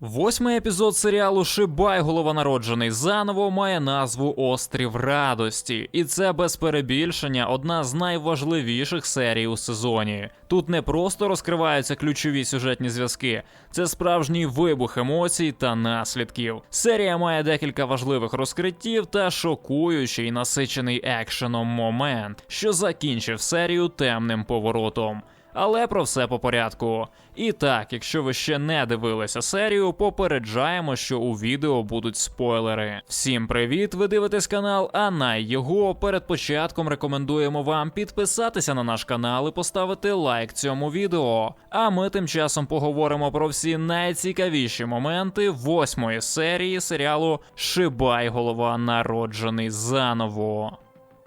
Восьмий епізод серіалу Шибай головонароджений заново має назву Острів Радості, і це без перебільшення одна з найважливіших серій у сезоні. Тут не просто розкриваються ключові сюжетні зв'язки, це справжній вибух емоцій та наслідків. Серія має декілька важливих розкриттів та шокуючий насичений екшеном момент, що закінчив серію темним поворотом. Але про все по порядку. І так, якщо ви ще не дивилися серію, попереджаємо, що у відео будуть спойлери. Всім привіт! Ви дивитесь канал, а на його перед початком рекомендуємо вам підписатися на наш канал і поставити лайк цьому відео. А ми тим часом поговоримо про всі найцікавіші моменти восьмої серії серіалу Шибай голова народжений заново.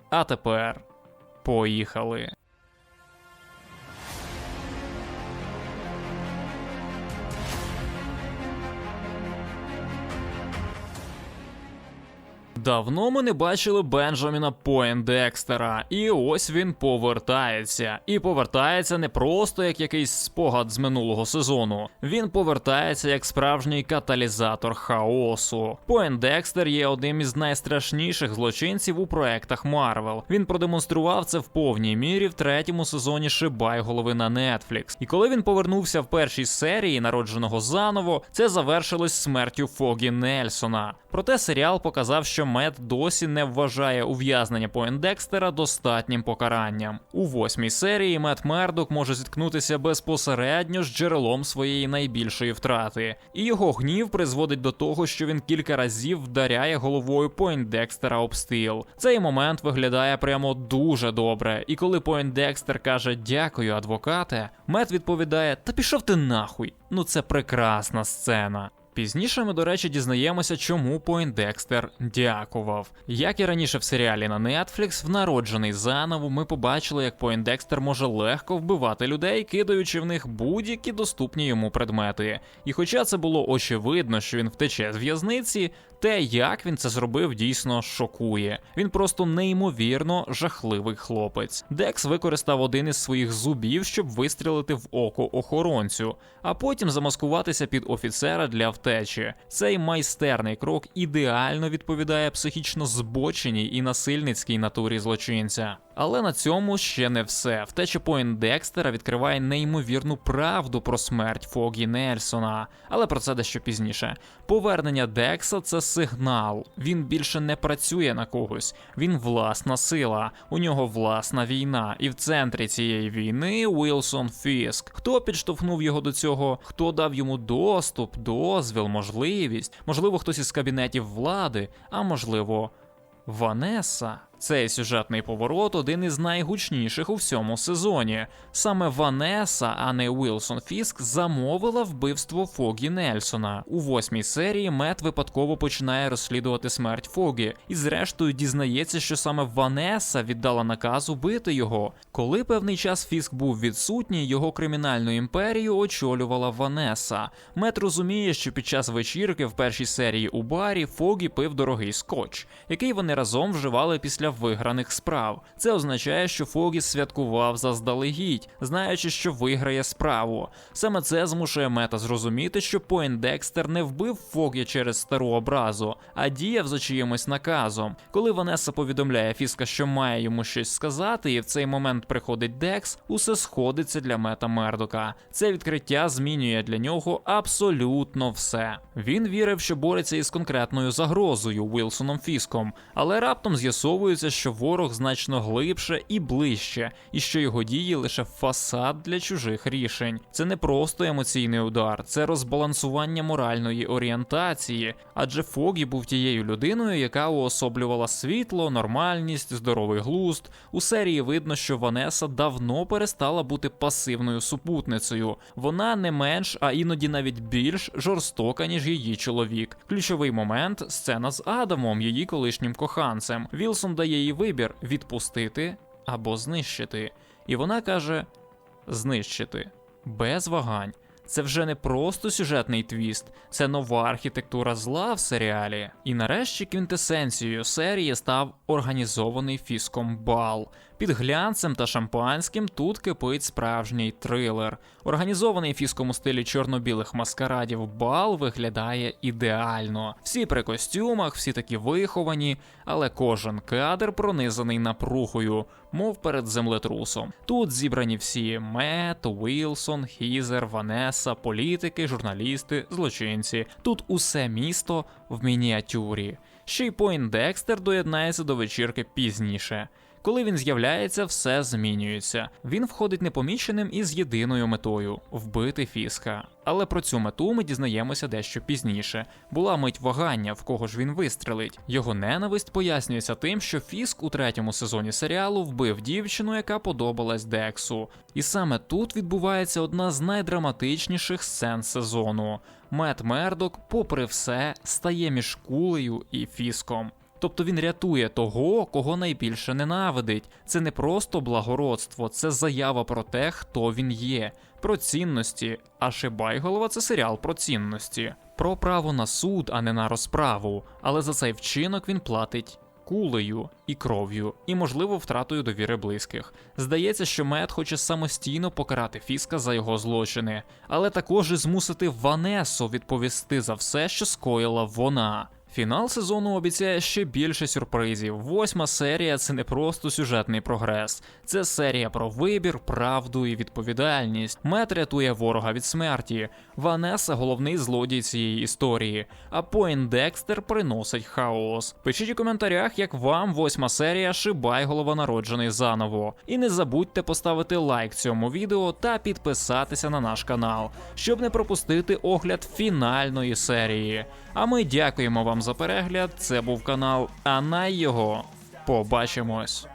А тепер поїхали. Давно ми не бачили Бенджаміна Поіндекстера, і ось він повертається. І повертається не просто як якийсь спогад з минулого сезону. Він повертається як справжній каталізатор хаосу. Поіндекстер є одним із найстрашніших злочинців у проектах Марвел. Він продемонстрував це в повній мірі в третьому сезоні Шибай голови на Netflix. І коли він повернувся в першій серії, народженого заново, це завершилось смертю Фогі Нельсона. Проте серіал показав, що Мед досі не вважає ув'язнення Поіндекстера достатнім покаранням. У восьмій серії Мед Мердок може зіткнутися безпосередньо з джерелом своєї найбільшої втрати, і його гнів призводить до того, що він кілька разів вдаряє головою Поіндекстера об стіл. Цей момент виглядає прямо дуже добре. І коли Поіндекстер каже дякую, адвокате, Мед відповідає: Та пішов ти нахуй. Ну це прекрасна сцена. Пізніше ми, до речі, дізнаємося, чому Поіндекстер дякував. Як і раніше в серіалі на Netflix, в народжений заново ми побачили, як Поіндекстер може легко вбивати людей, кидаючи в них будь-які доступні йому предмети. І хоча це було очевидно, що він втече з в'язниці, те, як він це зробив, дійсно шокує. Він просто неймовірно жахливий хлопець. Декс використав один із своїх зубів, щоб вистрілити в око охоронцю, а потім замаскуватися під офіцера для втечі. Цей майстерний крок ідеально відповідає психічно збоченій і насильницькій натурі злочинця. Але на цьому ще не все. Втеча Поіндекстера відкриває неймовірну правду про смерть Фогі Нельсона. Але про це дещо пізніше. Повернення Декса це сигнал. Він більше не працює на когось. Він власна сила, у нього власна війна. І в центрі цієї війни Уілсон Фіск. Хто підштовхнув його до цього? Хто дав йому доступ, дозвіл, можливість? Можливо, хтось із кабінетів влади, а можливо, Ванеса. Цей сюжетний поворот один із найгучніших у всьому сезоні. Саме Ванеса, а не Уілсон Фіск, замовила вбивство Фогі Нельсона. У восьмій серії Мет випадково починає розслідувати смерть Фогі, і зрештою дізнається, що саме Ванеса віддала наказ убити його. Коли певний час Фіск був відсутній, його кримінальну імперію очолювала Ванеса. Мет розуміє, що під час вечірки в першій серії у барі Фогі пив дорогий скотч, який вони разом вживали після виграних справ. Це означає, що Фогі святкував заздалегідь, знаючи, що виграє справу. Саме це змушує мета зрозуміти, що Поіндекстер не вбив Фогі через стару образу, а діяв за чиїмось наказом. Коли Ванеса повідомляє Фіска, що має йому щось сказати, і в цей момент приходить Декс, усе сходиться для мета Мердока. Це відкриття змінює для нього абсолютно все. Він вірив, що бореться із конкретною загрозою Вілсоном Фіском, але раптом з'ясовується, що ворог значно глибше і ближче, і що його дії лише фасад для чужих рішень. Це не просто емоційний удар, це розбалансування моральної орієнтації. Адже Фогі був тією людиною, яка уособлювала світло, нормальність, здоровий глузд. У серії видно, що Ванеса давно перестала бути пасивною супутницею. Вона не менш, а іноді навіть більш жорстока, ніж її чоловік. Ключовий момент сцена з Адамом, її колишнім коханцем. Вілсон дає їй вибір відпустити або знищити. І вона каже: знищити без вагань. Це вже не просто сюжетний твіст, це нова архітектура зла в серіалі. І нарешті квінтесенцією серії став організований фіском бал. Під глянцем та шампанським тут кипить справжній трилер. Організований фіском у стилі чорно-білих маскарадів бал виглядає ідеально. Всі при костюмах, всі такі виховані, але кожен кадр пронизаний напрухою, мов перед землетрусом. Тут зібрані всі Мет, Уілсон, Хізер, Ванеса, політики, журналісти, злочинці. Тут усе місто в мініатюрі. Ще й Пойндекстер доєднається до вечірки пізніше. Коли він з'являється, все змінюється. Він входить непоміченим і з єдиною метою вбити фіска. Але про цю мету ми дізнаємося дещо пізніше. Була мить вагання, в кого ж він вистрелить. Його ненависть пояснюється тим, що Фіск у третьому сезоні серіалу вбив дівчину, яка подобалась Дексу. І саме тут відбувається одна з найдраматичніших сцен сезону. Мет Мердок, попри все, стає між кулею і фіском. Тобто він рятує того, кого найбільше ненавидить. Це не просто благородство, це заява про те, хто він є, про цінності. А Шибайголова це серіал про цінності, про право на суд, а не на розправу. Але за цей вчинок він платить. Кулею і кров'ю, і, можливо, втратою довіри близьких. Здається, що Мед хоче самостійно покарати Фіска за його злочини, але також і змусити Ванесу відповісти за все, що скоїла вона. Фінал сезону обіцяє ще більше сюрпризів. Восьма серія це не просто сюжетний прогрес, це серія про вибір, правду і відповідальність. Мет рятує ворога від смерті. Ванеса головний злодій цієї історії. А Пойндекстер приносить хаос. Пишіть у коментарях, як вам восьма серія Шибай голова народжений заново. І не забудьте поставити лайк цьому відео та підписатися на наш канал, щоб не пропустити огляд фінальної серії. А ми дякуємо за перегляд. Це був канал Анай його. Побачимось.